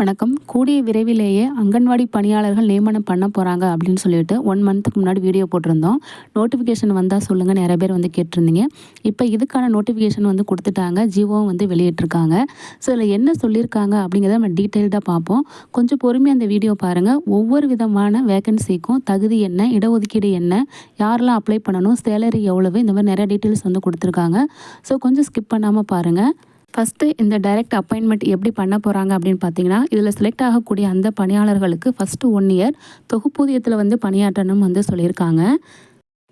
வணக்கம். கூடிய விரைவிலேயே அங்கன்வாடி பணியாளர்கள் நியமனம் பண்ண போகிறாங்க அப்படின்னு சொல்லிட்டு ஒன் மந்த்துக்கு முன்னாடி வீடியோ போட்டிருந்தோம். நோட்டிஃபிகேஷன் வந்தால் சொல்லுங்கள் நிறைய பேர் வந்து கேட்டிருந்தீங்க. இப்போ இதுக்கான நோட்டிஃபிகேஷன் வந்து கொடுத்துட்டாங்க. ஜியோவும் வந்து வெளியிட்டிருக்காங்க. ஸோ இதில் என்ன சொல்லியிருக்காங்க அப்படிங்கிறத நம்ம டீட்டெயில்டாக பார்ப்போம். கொஞ்சம் பொறுமையாக அந்த வீடியோ பாருங்கள் ஒவ்வொரு விதமான வேகன்சிக்கும் தகுதி என்ன இடஒதுக்கீடு என்ன யாரெல்லாம் அப்ளை பண்ணணும் சேலரி எவ்வளவு இந்த மாதிரி நிறைய டீட்டெயில்ஸ் வந்து கொடுத்துருக்காங்க. ஸோ கொஞ்சம் ஸ்கிப் பண்ணாமல் பாருங்கள் ஃபஸ்ட்டு இந்த டைரக்ட் அப்பாயின்மெண்ட் எப்படி பண்ண போகிறாங்க அப்படின்னு பார்த்தீங்கன்னா இதில் செலக்ட் ஆகக்கூடிய அந்த பணியாளர்களுக்கு ஃபஸ்ட்டு ஒன் இயர் தொகுப்பூதியத்தில் வந்து பணியாற்றணும் வந்து சொல்லியிருக்காங்க.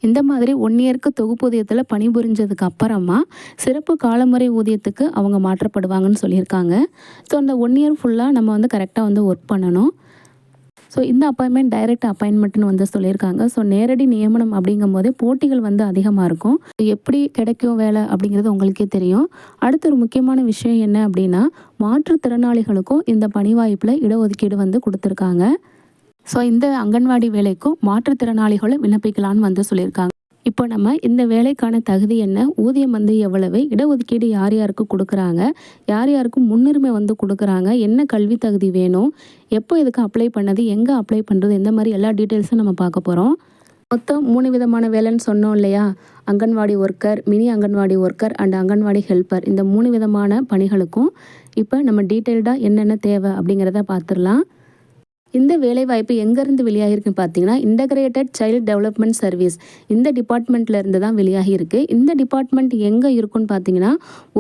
இந்த மாதிரி ஒன் இயருக்கு தொகுப்பூதியத்தில் பணிபுரிஞ்சதுக்கு அப்புறமா சிறப்பு காலமுறை ஊதியத்துக்கு அவங்க மாற்றப்படுவாங்கன்னு சொல்லியிருக்காங்க. ஸோ அந்த ஒன் இயர் ஃபுல்லாக நம்ம வந்து கரெக்டாக வந்து ஒர்க் பண்ணணும். ஸோ இந்த அப்பாயின்மெண்ட் டைரக்ட் அப்பாயின்மெண்ட்னு வந்து சொல்லியிருக்காங்க. ஸோ நேரடி நியமனம் அப்படிங்கும் போதே போட்டிகள் வந்து அதிகமாக இருக்கும். எப்படி கிடைக்கும் வேலை அப்படிங்கிறது உங்களுக்கே தெரியும். அடுத்த ஒரு முக்கியமான விஷயம் என்ன அப்படின்னா மாற்றுத்திறனாளிகளுக்கும் இந்த பணி வாய்ப்பில் இடஒதுக்கீடு வந்து கொடுத்துருக்காங்க. ஸோ இந்த அங்கன்வாடி வேலைக்கும் மாற்றுத்திறனாளிகளும் விண்ணப்பிக்கலான்னு வந்து சொல்லியிருக்காங்க. இப்போ நம்ம இந்த வேலைக்கான தகுதி என்ன? ஊதியம் வந்து எவ்வளவு? இடஒதுக்கீடு யார் யாருக்கு கொடுக்குறாங்க? யார் யாருக்கு முன்னுரிமை வந்து கொடுக்குறாங்க? என்ன கல்வி தகுதி வேணும்? எப்போ இதுக்கு அப்ளை பண்ணது? எங்கே அப்ளை பண்ணுறது இந்த மாதிரி எல்லா டீட்டெயில்ஸும் நம்ம பார்க்க போகிறோம் மொத்தம் மூணு விதமான வேலைன்னு சொன்னோம் இல்லையா? Anganwadi worker mini anganwadi worker and anganwadi helper இந்த மூணு விதமான பணிகளுக்கும் இப்போ நம்ம டீட்டெயில்டாக என்னென்ன தேவை அப்படிங்கிறத பார்த்துடலாம். இந்த வேலைவாய்ப்பு எங்கேருந்து வெளியாகிருக்குன்னு பார்த்தீங்கன்னா இன்டகிரேட்டட் சைல்டு டெவலப்மெண்ட் சர்வீஸ் இந்த டிபார்ட்மெண்ட்டில் இருந்து தான் வெளியாகியிருக்கு. இந்த டிபார்ட்மெண்ட் எங்கே இருக்குன்னு பார்த்தீங்கன்னா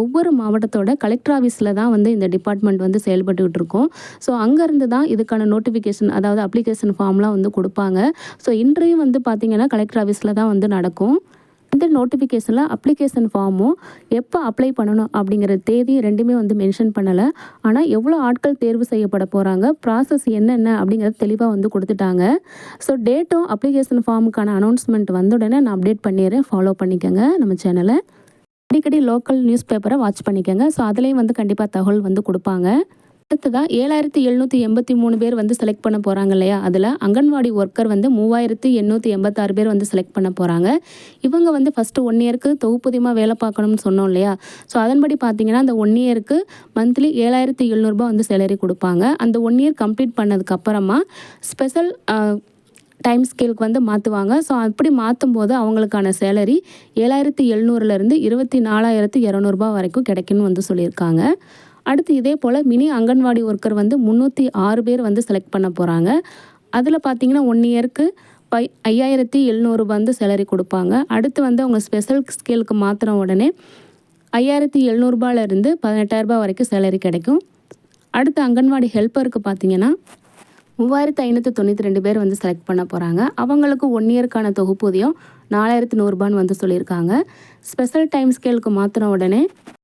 ஒவ்வொரு மாவட்டத்தோட கலெக்டர் ஆஃபீஸில் தான் வந்து இந்த டிபார்ட்மெண்ட் வந்து செயல்பட்டுக்கிட்டு இருக்கோம். ஸோ அங்கேருந்து தான் இதுக்கான நோட்டிஃபிகேஷன் அதாவது அப்ளிகேஷன் ஃபார்ம்லாம் வந்து கொடுப்பாங்க. ஸோ இன்றையும் வந்து பார்த்தீங்கன்னா கலெக்டர் ஆஃபீஸில் தான் வந்து நடக்கும். இந்த நோட்டிஃபிகேஷனில் அப்ளிகேஷன் ஃபார்மும் எப்போ அப்ளை பண்ணணும் அப்படிங்கிற தேதி ரெண்டுமே வந்து மென்ஷன் பண்ணலை. ஆனால் எவ்வளோ ஆட்கள் தேர்வு செய்யப்பட போகிறாங்க ப்ராசஸ் என்னென்ன அப்படிங்கிறத தெளிவாக வந்து கொடுத்துட்டாங்க. ஸோ டேட்டும் அப்ளிகேஷன் ஃபார்முக்கான அனௌன்ஸ்மெண்ட் வந்த உடனே நான் அப்டேட் பண்ணிடுறேன். ஃபாலோ பண்ணிக்கோங்க நம்ம சேனலை அடிக்கடி லோக்கல் நியூஸ் பேப்பரை வாட்ச் பண்ணிக்கோங்க. ஸோ அதுலேயும் வந்து கண்டிப்பாக தகவல் வந்து கொடுப்பாங்க. அடுத்ததாக ஏழாயிரத்தி எழுநூற்றி எண்பத்தி மூணு பேர் வந்து செலக்ட் பண்ண போகிறாங்க இல்லையா? அதில் அங்கன்வாடி ஒர்க்கர் வந்து மூவாயிரத்தி எண்ணூற்றி எண்பத்தாறு பேர் வந்து செலக்ட் பண்ண போகிறாங்க இவங்க வந்து ஃபஸ்ட்டு ஒன் இயருக்கு தொகுப்புதியமாக வேலை பார்க்கணும்னு சொன்னோம் இல்லையா? ஸோ அதன்படி பார்த்தீங்கன்னா அந்த ஒன் இயருக்கு மந்த்லி ஏழாயிரத்தி எழுநூறுபா வந்து சேலரி கொடுப்பாங்க. அந்த ஒன் இயர் கம்ப்ளீட் பண்ணதுக்கப்புறமா ஸ்பெஷல் டைம் ஸ்கேலுக்கு வந்து மாற்றுவாங்க ஸோ அப்படி மாற்றும் போது அவங்களுக்கான சேலரி ஏழாயிரத்தி எழுநூறுலேருந்து இருபத்தி நாலாயிரத்து இரநூறுபா வரைக்கும் கிடைக்குன்னு வந்து சொல்லியிருக்காங்க. அடுத்து இதே போல் மினி அங்கன்வாடி ஒர்க்கர் வந்து முந்நூற்றி ஆறு பேர் வந்து செலக்ட் பண்ண போகிறாங்க அதில் பார்த்தீங்கன்னா ஒன் இயருக்கு பை ஐயாயிரத்தி எழுநூறுபா வந்து சேலரி கொடுப்பாங்க. அடுத்து வந்து அவங்க ஸ்பெஷல் ஸ்கேலுக்கு மாற்றின உடனே ஐயாயிரத்தி எழுநூறுபாலேருந்து பதினெட்டாயிரரூபா வரைக்கும் சேலரி கிடைக்கும். அடுத்து அங்கன்வாடி ஹெல்ப்பருக்கு பார்த்தீங்கன்னா மூவாயிரத்து ஐநூற்றி தொண்ணூற்றி ரெண்டு பேர் வந்து செலக்ட் பண்ண போகிறாங்க அவங்களுக்கு ஒன் இயருக்கான தொகுப்பூதியம் நாலாயிரத்து நூறுரூபான்னு வந்து சொல்லியிருக்காங்க. ஸ்பெஷல் டைம் ஸ்கேலுக்கு மாற்றின உடனே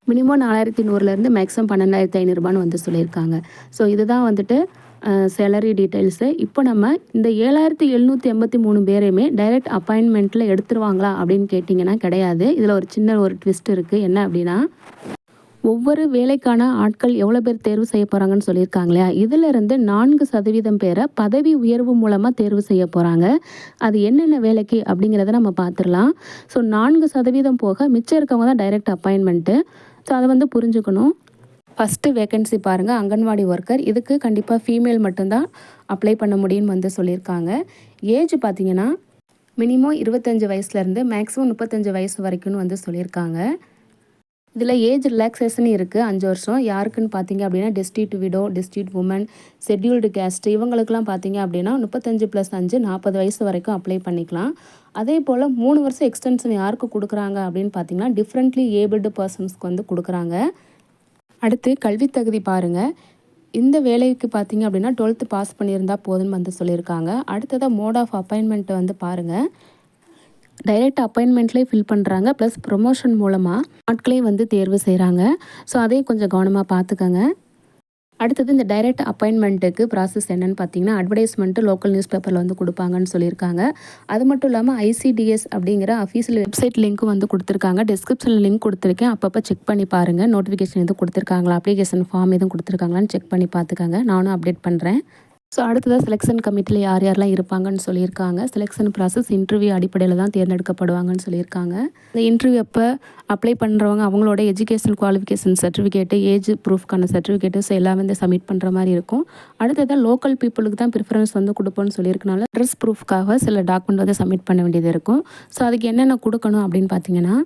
மினிமம் நாலாயிரத்தி நூறுலேருந்து மேக்ஸிமம் பன்னெண்டாயிரத்தி ஐநூறுபான்னு வந்து சொல்லியிருக்காங்க. ஸோ இதுதான் வந்துட்டு சேலரி டீட்டெயில்ஸு இப்போ நம்ம இந்த ஏழாயிரத்தி எழுநூற்றி எண்பத்தி மூணு பேரையுமே டைரக்ட் அப்பாயின்மெண்ட்டில் எடுத்துருவாங்களா அப்படின்னு கேட்டிங்கன்னா கிடையாது. இதில் ஒரு சின்ன ஒரு ட்விஸ்ட் இருக்குது என்ன அப்படின்னா ஒவ்வொரு வேலைக்கான ஆட்கள் எவ்வளோ பேர் தேர்வு செய்ய போகிறாங்கன்னு சொல்லியிருக்காங்க இல்லையா? இதிலிருந்து நான்கு சதவீதம் பேரை பதவி உயர்வு மூலமாக தேர்வு செய்ய போகிறாங்க அது என்னென்ன வேலைக்கு அப்படிங்கிறத நம்ம பார்த்துடலாம். ஸோ நான்கு சதவீதம் போக மிச்சம் இருக்கவங்க தான் டைரக்ட் அப்பாயின்மெண்ட்டு ஸோ அதை வந்து புரிஞ்சுக்கணும். ஃபஸ்ட்டு வேக்கன்சி பாருங்கள் அங்கன்வாடி ஒர்க்கர் இதுக்கு கண்டிப்பாக ஃபீமேல் மட்டும்தான் அப்ளை பண்ண முடியும்னு வந்து சொல்லியிருக்காங்க. ஏஜ் பார்த்தீங்கன்னா மினிமம் இருபத்தஞ்சி வயசுலேருந்து மேக்ஸிமம் முப்பத்தஞ்சு வயசு வரைக்கும்னு வந்து சொல்லியிருக்காங்க. இதில் ஏஜ் ரிலாக்ஸேஷன் இருக்குது அஞ்சு வருஷம். யாருக்குன்னு பார்த்தீங்க அப்படின்னா district widow district woman scheduled caste இவங்களுக்குலாம் பார்த்தீங்க அப்படின்னா முப்பத்தஞ்சு ப்ளஸ் அஞ்சு நாற்பது வயசு வரைக்கும் அப்ளை பண்ணிக்கலாம். அதே போல் மூணு வருஷம் எக்ஸ்டென்ஷன் யாருக்கு கொடுக்குறாங்க அப்படின்னு பார்த்தீங்கன்னா டிஃப்ரெண்ட்லி ஏபிள்டு பர்சன்ஸ்க்கு வந்து கொடுக்குறாங்க. அடுத்து கல்வி தகுதி பாருங்கள் இந்த வேலைக்கு பார்த்தீங்க அப்படின்னா டுவெல்த்து பாஸ் பண்ணியிருந்தால் போதும்னு வந்து சொல்லியிருக்காங்க. அடுத்ததாக மோட் ஆஃப் அப்பாயின்மெண்ட்டை வந்து பாருங்கள் டைரக்ட் அப்பாயின்மெண்ட்லேயே ஃபில் பண்ணுறாங்க ப்ளஸ் ப்ரொமோஷன் மூலமாக ஆட்களையும் வந்து தேர்வு செய்கிறாங்க ஸோ அதையும் கொஞ்சம் கவனமாக பார்த்துக்கோங்க அடுத்தது இந்த டைரக்ட் அப்பாயின்மெண்ட்டுக்கு ப்ராசஸ் என்னென்னு பார்த்தீங்கன்னா அட்வர்டைஸ்மெண்ட்டு லோக்கல் நியூஸ் பேப்பரில் வந்து கொடுப்பாங்கன்னு சொல்லியிருக்காங்க. அது மட்டும் இல்லாமல் ஐசிடிஎஸ் அப்படிங்கிற அஃபீஷியல் வெப்சைட் லிங்க்கும் வந்து கொடுத்துருக்காங்க. டிஸ்கிரிப்ஷனில் லிங்க் கொடுத்துருக்கேன். அப்பப்போ செக் பண்ணி பாருங்கள் நோட்டிஃபிகேஷன் எதுவும் கொடுத்துருக்காங்களா? அப்ளிகேஷன் ஃபார்ம் எதுவும் கொடுத்துருக்காங்களான்னு செக் பண்ணி பார்த்துக்கோங்க நானும் அப்டேட் பண்ணுறேன் ஸோ அடுத்ததாக செலெக்ஷன் கமிட்டியில் யார் யாரெல்லாம் இருப்பாங்கன்னு சொல்லியிருக்காங்க. செலெக்ஷன் ப்ராசஸ் இன்டர்வியூ அடிப்படையில் தான் தேர்ந்தெடுக்கப்படுவாங்கன்னு சொல்லியிருக்காங்க. இந்த இன்டர்வியூ அப்போ அப்ளை பண்ணுறவங்க அவங்களோட எஜுகேஷன் குவாலிஃபிகேஷன் சர்டிஃபிகேட்டு ஏஜ் ப்ரூஃப்க்கான சர்டிஃபிகேட்டு ஸோ எல்லாமே வந்து சப்மிட் பண்ணுற மாதிரி இருக்கும். அடுத்ததாக லோக்கல் பீப்புளுக்கு தான் ப்ரிஃபரன்ஸ் வந்து கொடுப்போம்னு சொல்லியிருக்கனால ட்ரெஸ் ப்ரூஃப்காக சில டாக்குமெண்ட் வந்து சப்மிட் பண்ண வேண்டியது இருக்கும். ஸோ அதுக்கு என்னென்ன கொடுக்கணும் அப்படின்னு பார்த்தீங்கன்னா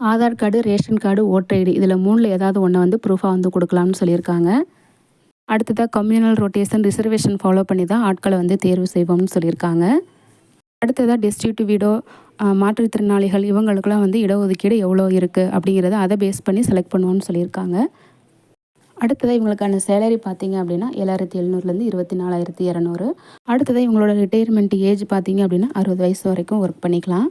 Aadhaar card ration card voter ID இதில் மூணில் ஏதாவது ஒன்று வந்து ப்ரூஃபாக வந்து கொடுக்கலாம்னு சொல்லியிருக்காங்க. அடுத்ததாக கம்யூனல் ரொட்டேஷன் ரிசர்வேஷன் ஃபாலோ பண்ணி தான் ஆட்களை வந்து தேர்வு செய்வோம்னு சொல்லியிருக்காங்க. அடுத்ததாக டெஸ்டியூட் வீடோ மாற்றுத்திறனாளிகள் இவங்களுக்கெல்லாம் வந்து இடஒதுக்கீடு எவ்வளோ இருக்குது அப்படிங்கிறத அதை பேஸ் பண்ணி செலக்ட் பண்ணுவோம்னு சொல்லியிருக்காங்க. அடுத்ததாக இவங்களுக்கான சேலரி பார்த்தீங்க அப்படின்னா ஏழாயிரத்தி எழுநூறுலேருந்து இருபத்தி நாலாயிரத்தி இரநூறு. அடுத்ததாக இவங்களோட ரிட்டையர்மெண்ட் ஏஜ் பார்த்தீங்க அப்படின்னா அறுபது வயசு வரைக்கும் ஒர்க் பண்ணிக்கலாம்.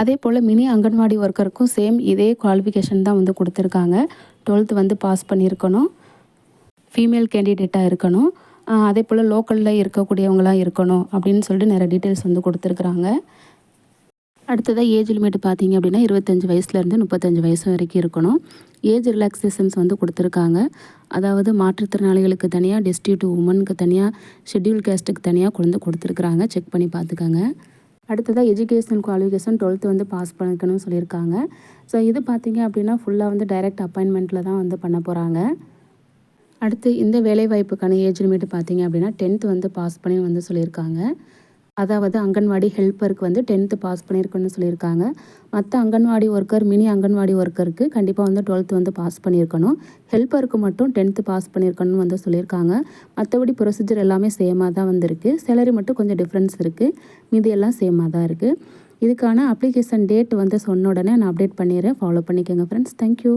அதே போல் மினி அங்கன்வாடி ஒர்க்கருக்கும் சேம் இதே குவாலிஃபிகேஷன் தான் வந்து கொடுத்துருக்காங்க. டுவெல்த்து வந்து பாஸ் பண்ணியிருக்கணும். ஃபீமேல் கேண்டிடேட்டாக இருக்கணும். அதே போல் லோக்கலில் இருக்கக்கூடியவங்களாம் இருக்கணும் அப்படின்னு சொல்லிட்டு நிறைய டீட்டெயில்ஸ் வந்து கொடுத்துருக்குறாங்க. அடுத்ததாக ஏஜ் லிமிட் பார்த்தீங்க அப்படின்னா இருபத்தஞ்சி வயசுலேருந்து முப்பத்தஞ்சு வயசு வரைக்கும் இருக்கணும். ஏஜ் ரிலாக்ஸேஷன்ஸ் வந்து கொடுத்துருக்காங்க. அதாவது மாற்றுத்திறனாளிகளுக்கு தனியாக டெஸ்டியூட் உமனுக்கு தனியாக ஷெட்யூல் கேஸ்ட்டுக்கு தனியாக கொண்டு கொடுத்துருக்குறாங்க. செக் பண்ணி பார்த்துக்கோங்க. அடுத்ததாக எஜுகேஷன் குவாலிஃபிகேஷன் டுவெல்த்து வந்து பாஸ் பண்ணிக்கணும்னு சொல்லியிருக்காங்க. ஸோ இது பார்த்தீங்க அப்படின்னா ஃபுல்லாக வந்து டைரக்ட் அப்பாயின்மெண்ட்டில் தான் வந்து பண்ண போகிறாங்க அடுத்து இந்த வேலைவாய்ப்புக்கான ஏஜ் லிமிட் பார்த்தீங்க அப்படின்னா டென்த்து வந்து பாஸ் பண்ணி வந்து சொல்லியிருக்காங்க. அதாவது அங்கன்வாடி ஹெல்ப்பருக்கு வந்து டென்த்து பாஸ் பண்ணியிருக்கணும்னு சொல்லியிருக்காங்க. மற்ற அங்கன்வாடி ஒர்க்கர் மினி அங்கன்வாடி ஒர்க்கருக்கு கண்டிப்பாக வந்து டுவெல்த்து வந்து பாஸ் பண்ணியிருக்கணும். ஹெல்ப்பருக்கு மட்டும் டென்த்து பாஸ் பண்ணியிருக்கணும்னு வந்து சொல்லியிருக்காங்க. மற்றபடி ப்ரொசீஜர் எல்லாமே சேமாக தான் வந்திருக்கு. சேலரி மட்டும் கொஞ்சம் டிஃப்ரென்ஸ் இருக்குது மீதி எல்லாம் சேமாக தான் இருக்குது இதுக்கான அப்ளிகேஷன் டேட் வந்து சொன்ன உடனே நான் அப்டேட் பண்ணிடுறேன். ஃபாலோ பண்ணிக்கோங்க ஃப்ரெண்ட்ஸ் தேங்க்யூ